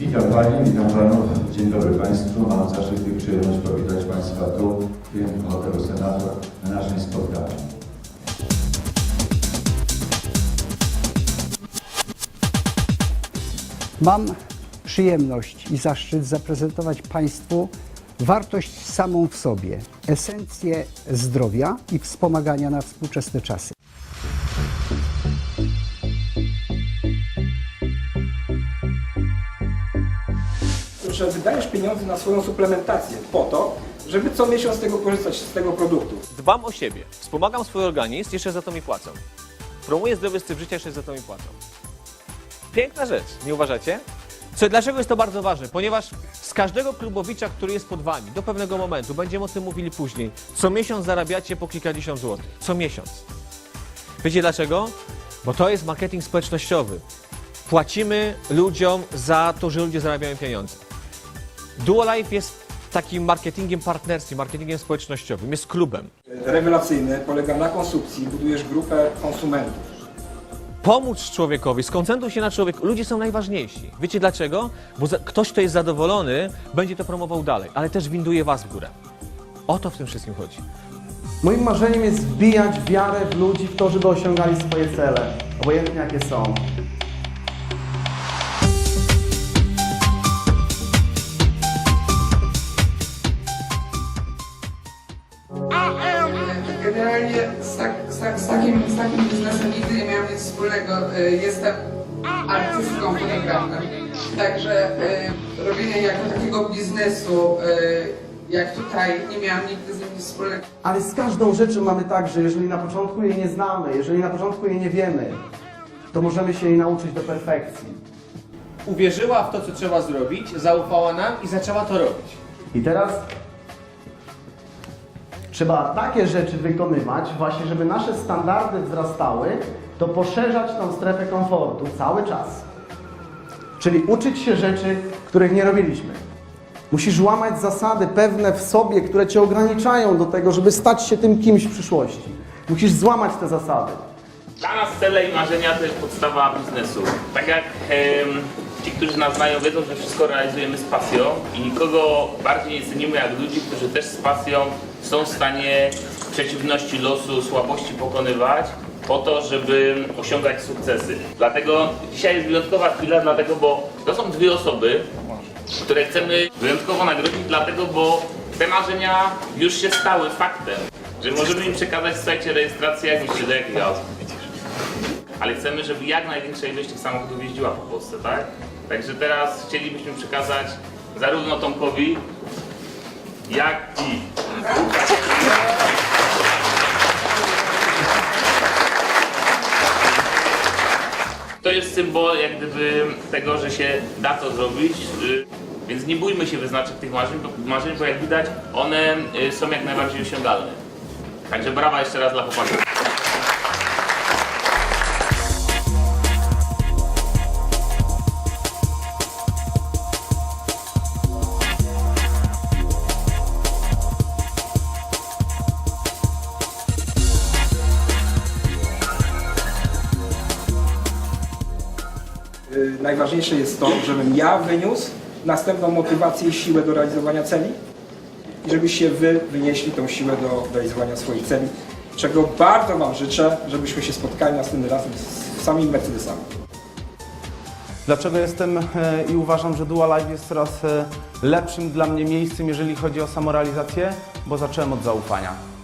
Witam Pani, witam Panów. Dzień dobry Państwu. Mam zaszczyt i przyjemność powitać Państwa tu, w pięknym hotelu Senator, na naszym spotkaniu. Mam przyjemność i zaszczyt zaprezentować Państwu wartość samą w sobie, esencję zdrowia i wspomagania na współczesne czasy. Że wydajesz pieniądze na swoją suplementację po to, żeby co miesiąc z tego korzystać, z tego produktu. Dbam o siebie, wspomagam swój organizm, jeszcze za to mi płacą. Promuję zdrowy styl życia, jeszcze za to mi płacą. Piękna rzecz, nie uważacie? Co, dlaczego jest to bardzo ważne? Ponieważ z każdego klubowicza, który jest pod wami, do pewnego momentu, będziemy o tym mówili później, co miesiąc zarabiacie po kilkadziesiąt złotych. Co miesiąc. Wiecie dlaczego? Bo to jest marketing społecznościowy. Płacimy ludziom za to, że ludzie zarabiają pieniądze. Duolife jest takim marketingiem partnerskim, marketingiem społecznościowym, jest klubem. Rewelacyjny, polega na konsumpcji, budujesz grupę konsumentów. pomóc człowiekowi, skoncentruj się na człowieku. Ludzie są najważniejsi. Wiecie dlaczego? Bo za, ktoś, kto jest zadowolony, będzie to promował dalej, ale też winduje was w górę. O to w tym wszystkim chodzi. Moim marzeniem jest wbijać wiarę w ludzi w to, żeby osiągali swoje cele, obojętnie jakie są. Generalnie z, tak, z, tak, z, takim, z takim biznesem nigdy nie miałam nic wspólnego. Y, Jestem artystką, fotografem. Także y, robienie jako takiego biznesu, y, jak tutaj, nie miałam nigdy z nim nic wspólnego. Ale z każdą rzeczą mamy tak, że jeżeli na początku jej nie znamy, jeżeli na początku jej nie wiemy, to możemy się jej nauczyć do perfekcji. uwierzyła w to, co trzeba zrobić, zaufała nam i zaczęła to robić. I teraz trzeba takie rzeczy wykonywać, właśnie żeby nasze standardy wzrastały, to poszerzać tą strefę komfortu cały czas. Czyli uczyć się rzeczy, których nie robiliśmy. Musisz łamać zasady pewne w sobie, które cię ograniczają do tego, żeby stać się tym kimś w przyszłości. Musisz złamać te zasady. Dla nas cele i marzenia to jest podstawa biznesu. Tak jak ci, którzy nas znają, wiedzą, że wszystko realizujemy z pasją i nikogo bardziej nie cenimy jak ludzi, którzy też z pasją są w stanie przeciwności losu, słabości pokonywać po to, żeby osiągać sukcesy. Dlatego dzisiaj jest wyjątkowa chwila, dlatego bo to są dwie osoby, które chcemy wyjątkowo nagrodzić, dlatego bo te marzenia już się stały faktem. Że możemy im przekazać, słuchajcie, rejestrację jak auta ale chcemy, żeby jak największa ilość tych samochodów jeździła po Polsce, tak? Także teraz chcielibyśmy przekazać zarówno Tomkowi, jak i To jest symbol jak gdyby tego, że się da to zrobić, y, więc nie bójmy się wyznaczyć tych marzeń, bo- marzeń, bo jak widać one y, są jak najbardziej osiągalne. Także brawa jeszcze raz dla chłopaków. Najważniejsze jest to, żebym ja wyniósł następną motywację i siłę do realizowania celi i żebyście wy wynieśli tą siłę do realizowania swoich celi, czego bardzo Wam życzę, żebyśmy się spotkali następnym razem z samymi Mercedesami. Dlaczego jestem e, i uważam, że Dual Life jest coraz e, lepszym dla mnie miejscem, jeżeli chodzi o samorealizację? Bo zacząłem od zaufania.